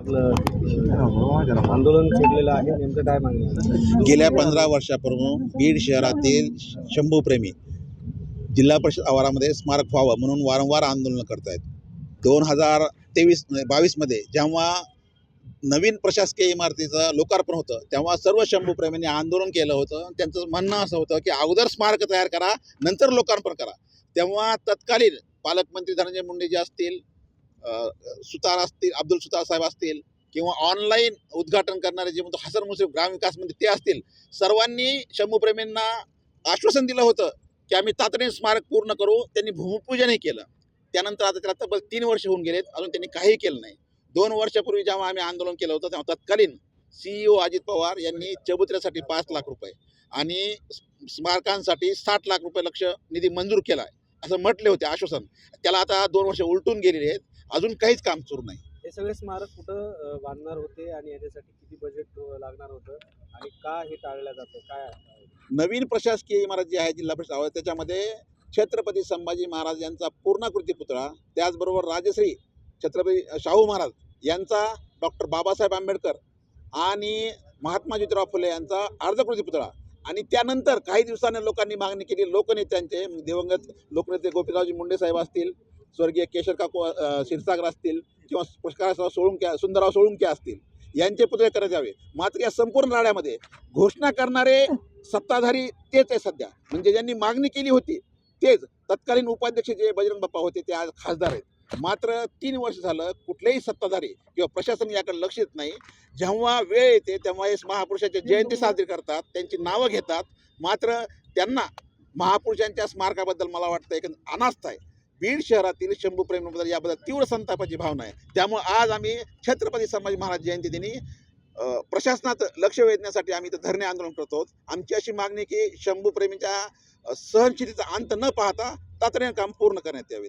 आपलं आंदोलन छेडलेलं आहे. नेमकं काय मागणी गेल्या पंधरा वर्षापूर्वी बीड शहरातील शंभूप्रेमी जिल्हा परिषद आवारामध्ये स्मारक व्हावं म्हणून वारंवार आंदोलनं आहेत दोन हजार तेवीस म्हणजे बावीसमध्ये जेव्हा नवीन प्रशासकीय इमारतीचं लोकार्पण होतं तेव्हा सर्व शंभूप्रेमींनी आंदोलन केलं होतं. त्यांचं म्हणणं असं होतं की अगोदर स्मारक तयार करा नंतर लोकार्पण करा. तेव्हा तत्कालीन पालकमंत्री धनंजय मुंडे जे असतील सुतार असतील अब्दुल सुतार साहेब असतील किंवा ऑनलाईन उद्घाटन करणारे जे म्हणतो हसन मुश्रीफ ग्रामविकास मंत्री ते असतील. सर्वांनी शंभूप्रेमींना आश्वासन दिलं होतं की आम्ही तातडीने स्मारक पूर्ण करू. त्यांनी भूमिपूजनही केलं. त्यानंतर आता त्याला तब्बल तीन वर्ष होऊन गेलेत. अजून त्यांनी काही केलं नाही. दोन वर्षापूर्वी जेव्हा आम्ही आंदोलन केलं होतं तेव्हा तत्कालीन सीईओ अजित पवार यांनी चबुत्र्यासाठी पाच लाख रुपये आणि स्मारकांसाठी साठ लाख रुपये लक्ष निधी मंजूर केला आहे असं म्हटले होते आश्वासन. त्याला आता दोन वर्ष उलटून गेलेले आहेत. अजून काहीच काम सुरू नाही. हे सगळे स्मारक कुठं बांधणार होते आणि याच्यासाठी किती बजेट लागणार होतं आणि का हे टाळलं जातं? काय? नवीन प्रशासकीय इमारत जी आहे जिल्हा परिषद आवाज त्याच्यामध्ये छत्रपती संभाजी महाराज यांचा पूर्णाकृती पुतळा त्याचबरोबर राजश्री छत्रपती शाहू महाराज यांचा डॉक्टर बाबासाहेब आंबेडकर आणि महात्मा ज्योतिराव फुले यांचा अर्धकृती पुतळा. आणि त्यानंतर काही दिवसांनी लोकांनी मागणी केली लोकनेत्यांचे दिवंगत लोकनेते गोपीरावजी मुंडे साहेब असतील स्वर्गीय केशर काको शिरसागर क्षीरसागर असतील किंवा प्रकाशराव सोळुंक्या सुंदरराव सोळुंके असतील यांचे पुतळे करण्यात यावे. मात्र या संपूर्ण लढ्यामध्ये घोषणा करणारे सत्ताधारी तेच आहे सध्या. म्हणजे ज्यांनी मागणी केली होती तेच. तत्कालीन उपाध्यक्ष जे बजरंग बाप्पा होते ते आज खासदार आहेत. मात्र तीन वर्ष झालं कुठलेही सत्ताधारी किंवा प्रशासन याकडे लक्ष देत नाही. जेव्हा वेळ येते तेव्हा हे महापुरुषाची जयंती साजरी करतात त्यांची नावं घेतात. मात्र त्यांना महापुरुषांच्या स्मारकाबद्दल मला वाटतं एक अनास्था आहे. बीड शहरातील शंभू प्रेमीबद्दल याबद्दल तीव्र संतापाची भावना आहे. त्यामुळे आज आम्ही छत्रपती संभाजी महाराज जयंती दिनी प्रशासनात लक्ष वेधण्यासाठी आम्ही इथं धरणे आंदोलन करतो आमची अशी मागणी की शंभू प्रेमीच्या सहनशीलतेचा अंत न पाहता तातडीने काम पूर्ण करण्यात यावे